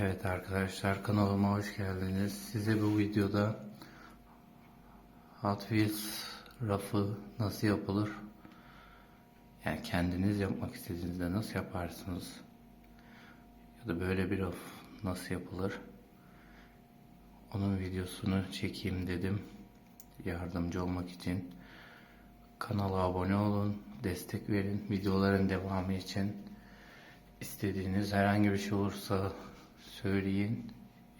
Evet arkadaşlar kanalıma hoş geldiniz. Size bu videoda Hot Wheels rafı nasıl yapılır? Yani kendiniz yapmak istediğinizde nasıl yaparsınız? Ya da böyle bir raf nasıl yapılır? Onun videosunu çekeyim dedim. Yardımcı olmak için. Kanala abone olun, destek verin. Videoların devamı için istediğiniz herhangi bir şey olursa söyleyin,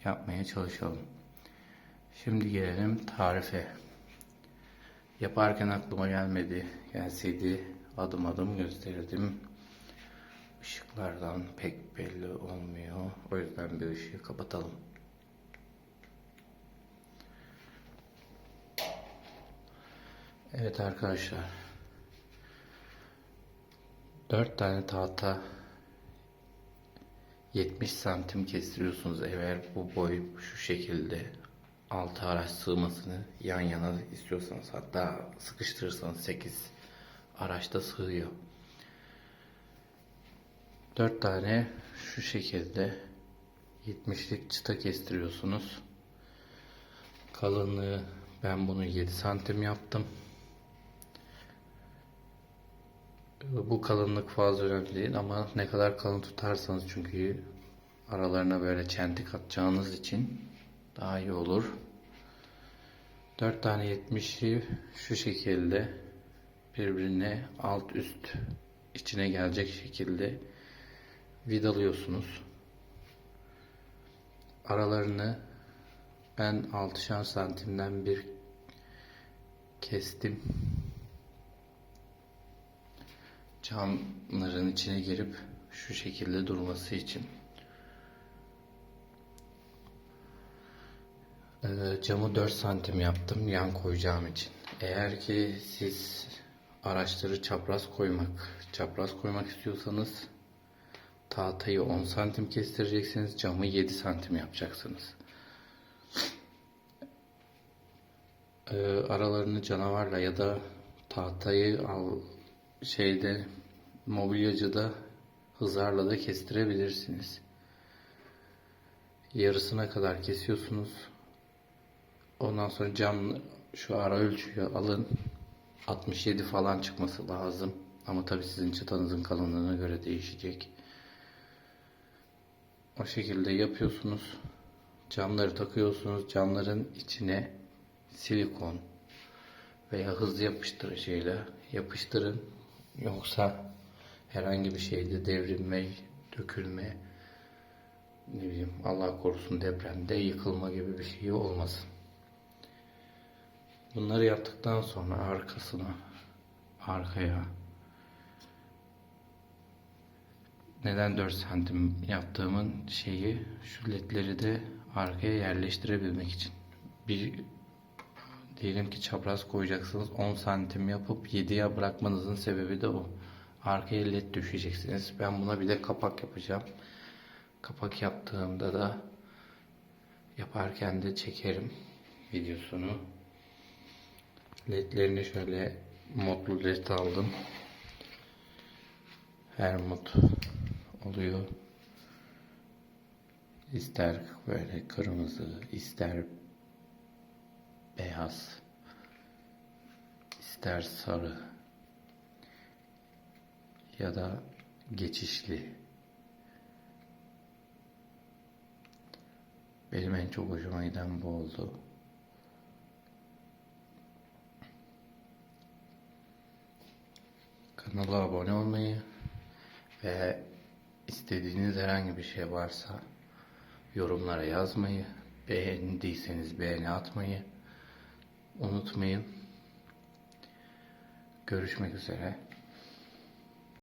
yapmaya çalışalım. Şimdi gelelim tarife. Yaparken aklıma gelmedi. Gelseydi adım adım gösterirdim. Işıklardan pek belli olmuyor. O yüzden bir ışığı kapatalım. Evet arkadaşlar. 4 tane tahta 70 santim kestiriyorsunuz eğer bu boy şu şekilde altı araç sığmasını yan yana istiyorsanız hatta sıkıştırırsanız 8 araçta sığıyor. 4 tane şu şekilde 70'lik çıta kestiriyorsunuz. Kalınlığı ben bunu 7 santim yaptım. Bu kalınlık fazla önemli değil ama ne kadar kalın tutarsanız çünkü aralarına böyle çentik atacağınız için daha iyi olur. 4 tane 70'i şu şekilde birbirine alt üst içine gelecek şekilde vidalıyorsunuz. Aralarını ben 6'şar santimden bir kestim camların içine girip şu şekilde durması için. Ee, camı 4 santim yaptım yan koyacağım için. Eğer ki siz araçları çapraz koymak, çapraz koymak istiyorsanız tahtayı 10 santim kestireceksiniz, camı 7 santim yapacaksınız. Ee, aralarını canavarla ya da tahtayı al şeyde mobilyacıda hızarla da kestirebilirsiniz. Yarısına kadar kesiyorsunuz. Ondan sonra cam şu ara ölçüyü alın. 67 falan çıkması lazım. Ama tabi sizin çıtanızın kalınlığına göre değişecek. O şekilde yapıyorsunuz. Camları takıyorsunuz. Camların içine silikon veya hızlı yapıştırıcıyla yapıştırın. Yoksa herhangi bir şeyde devrilme, dökülme, ne bileyim Allah korusun depremde yıkılma gibi bir şey olmasın. Bunları yaptıktan sonra arkasına, arkaya neden 4 santim yaptığımın şeyi şu ledleri de arkaya yerleştirebilmek için. Bir diyelim ki çapraz koyacaksınız 10 santim yapıp 7'ye bırakmanızın sebebi de o. Arkaya led düşeceksiniz. Ben buna bir de kapak yapacağım. Kapak yaptığımda da yaparken de çekerim videosunu. Ledlerini şöyle modlu led aldım. Her mod oluyor. İster böyle kırmızı, ister beyaz, ister sarı ya da geçişli. Benim en çok hoşuma giden bu oldu. Kanala abone olmayı ve istediğiniz herhangi bir şey varsa yorumlara yazmayı, beğendiyseniz beğeni atmayı unutmayın. Görüşmek üzere.